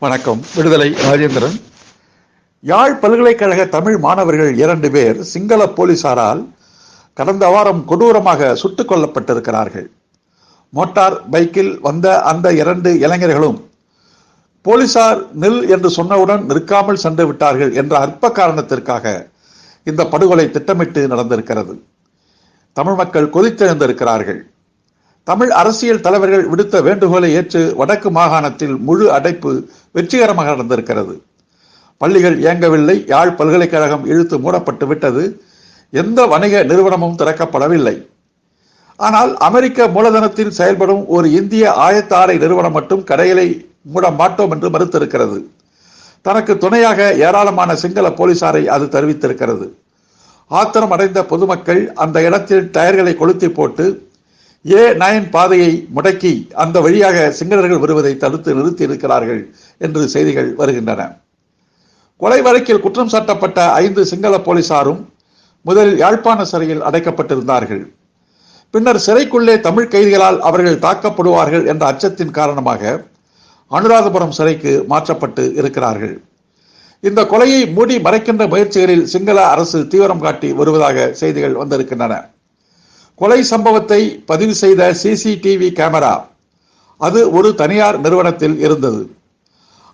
வணக்கம். விடுதலை ராஜேந்திரன். யாழ் பல்கலைக்கழக தமிழ் மாணவர்கள் இரண்டு பேர் சிங்கள போலீசாரால் கடந்த வாரம் கொடூரமாக சுட்டுக் கொல்லப்பட்டிருக்கிறார்கள். மோட்டார் பைக்கில் வந்த அந்த இரண்டு இளைஞர்களும் போலீசார் நில் என்று சொன்னவுடன் நிற்காமல் சென்று விட்டார்கள் என்ற அற்ப காரணத்திற்காக இந்த படுகொலை திட்டமிட்டு நடந்திருக்கிறது. தமிழ் மக்கள் கொதித்தெழுந்திருக்கிறார்கள். தமிழ் அரசியல் தலைவர்கள் விடுத்த வேண்டுகோளை ஏற்று வடக்கு மாகாணத்தில் முழு அடைப்பு வெற்றிகரமாக நடந்திருக்கிறது. பள்ளிகள் இயங்கவில்லை யாழ் பல்கலைக்கழகம் இழுத்து மூடப்பட்டு விட்டது எந்த வணிக நிறுவனமும் திறக்கப்படவில்லை. ஆனால் அமெரிக்க மூலதனத்தில் செயல்படும் ஒரு இந்திய ஆயத்த நிறுவனம் மட்டும் கடைகளை மூட மாட்டோம் என்று மறுத்திருக்கிறது. தனக்கு துணையாக ஏராளமான சிங்கள போலீசாரை அது தெரிவித்திருக்கிறது. ஆத்திரம் அடைந்த பொதுமக்கள் அந்த இடத்தில் டயர்களை கொளுத்தி போட்டு ஏ நயன் பாதையை முடக்கி அந்த வழியாக சிங்களர்கள் வருவதை தடுத்து நிறுத்தி இருக்கிறார்கள் என்று செய்திகள் வருகின்றன. கொலை வழக்கில் குற்றம் சாட்டப்பட்ட ஐந்து சிங்கள போலீசாரும் முதலில் யாழ்ப்பாண சிறையில் அடைக்கப்பட்டிருந்தார்கள். பின்னர் சிறைக்குள்ளே தமிழ் கைதிகளால் அவர்கள் தாக்கப்படுவார்கள் என்ற அச்சத்தின் காரணமாக அனுராதபுரம் சிறைக்கு மாற்றப்பட்டு இருக்கிறார்கள். இந்த கொலையை மூடி மறைக்கின்ற முயற்சிகளில் சிங்கள அரசு தீவிரம் காட்டி வருவதாக செய்திகள் வந்திருக்கின்றன. கொலை சம்பவத்தை பதிவு செய்த சிசிடிவி கேமரா. அது ஒரு தனியார் நிறுவனத்தில் இருந்தது.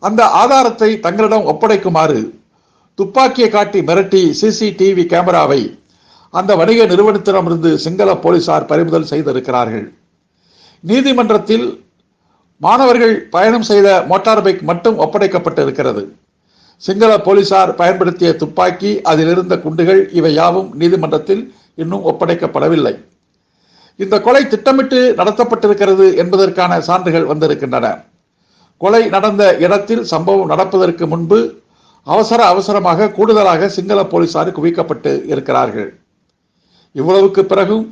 அந்த ஆதாரத்தை தங்களிடம் ஒப்படைக்குமாறு துப்பாக்கியை காட்டி மிரட்டி சிசிடிவி கேமராவை அந்த வணிக நிறுவனத்திடமிருந்து சிங்கள போலீசார் பறிமுதல் செய்திருக்கிறார்கள். நீதிமன்றத்தில் மாணவர்கள் பயணம் செய்த மோட்டார் பைக் மட்டும் ஒப்படைக்கப்பட்டு இருக்கிறது சிங்கள போலீசார் பயன்படுத்திய துப்பாக்கி அதில் இருந்த குண்டுகள் இவை யாவும் நீதிமன்றத்தில் இன்னும் ஒப்படைக்கப்படவில்லை. இந்த கொலை திட்டமிட்டு நடத்தப்பட்டிருக்கிறது என்பதற்கான சான்றுகள் வந்திருக்கின்றன. கொலை நடந்த இடத்தில் சம்பவம் நடப்பதற்கு முன்பு அவசர அவசரமாக கூடுதலாக சிங்கள போலீசார் குவிக்கப்பட்டு இருக்கிறார்கள். இவ்வளவுக்கு பிறகும்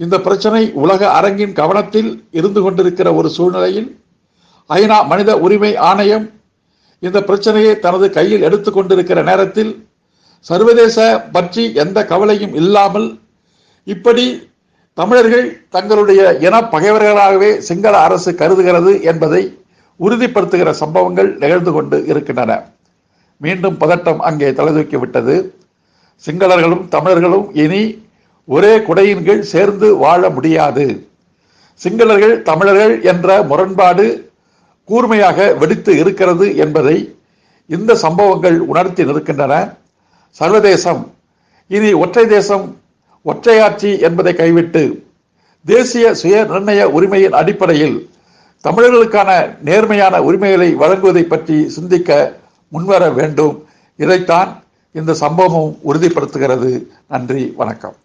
இந்த பிரச்சனை உலக அரங்கின் கவனத்தில் இருந்து கொண்டிருக்கிற ஒரு சூழ்நிலையில் ஐநா மனித உரிமை ஆணையம் இந்த பிரச்சனையை தனது கையில் எடுத்துக்கொண்டிருக்கிற நேரத்தில் சர்வதேச பற்றி எந்த கவலையும் இல்லாமல் இப்படி தமிழர்கள் தங்களுடைய இன பகைவர்களாகவே சிங்கள அரசு கருதுகிறது என்பதை உறுதிப்படுத்துகிற சம்பவங்கள் நிகழ்ந்து கொண்டு இருக்கின்றன. மீண்டும் பதட்டம் அங்கே தலைதூக்கி விட்டது. சிங்களர்களும் தமிழர்களும் இனி ஒரே குடையின் கீழ் சேர்ந்து வாழ முடியாது. சிங்களர்கள் தமிழர்கள் என்ற முரண்பாடு கூர்மையாக வெடித்து இருக்கிறது என்பதை இந்த சம்பவங்கள் உணர்த்தி நிற்கின்றன. சர்வதேசம் இனி ஒற்றை தேசம் ஒற்றையாட்சி என்பதை கைவிட்டு தேசிய சுய நிர்ணய உரிமையின் அடிப்படையில் தமிழர்களுக்கான நேர்மையான உரிமைகளை வழங்குவதை பற்றி சிந்திக்க முன்வர வேண்டும். இதைத்தான் இந்த சம்பவம் உறுதிப்படுத்துகிறது. நன்றி வணக்கம்.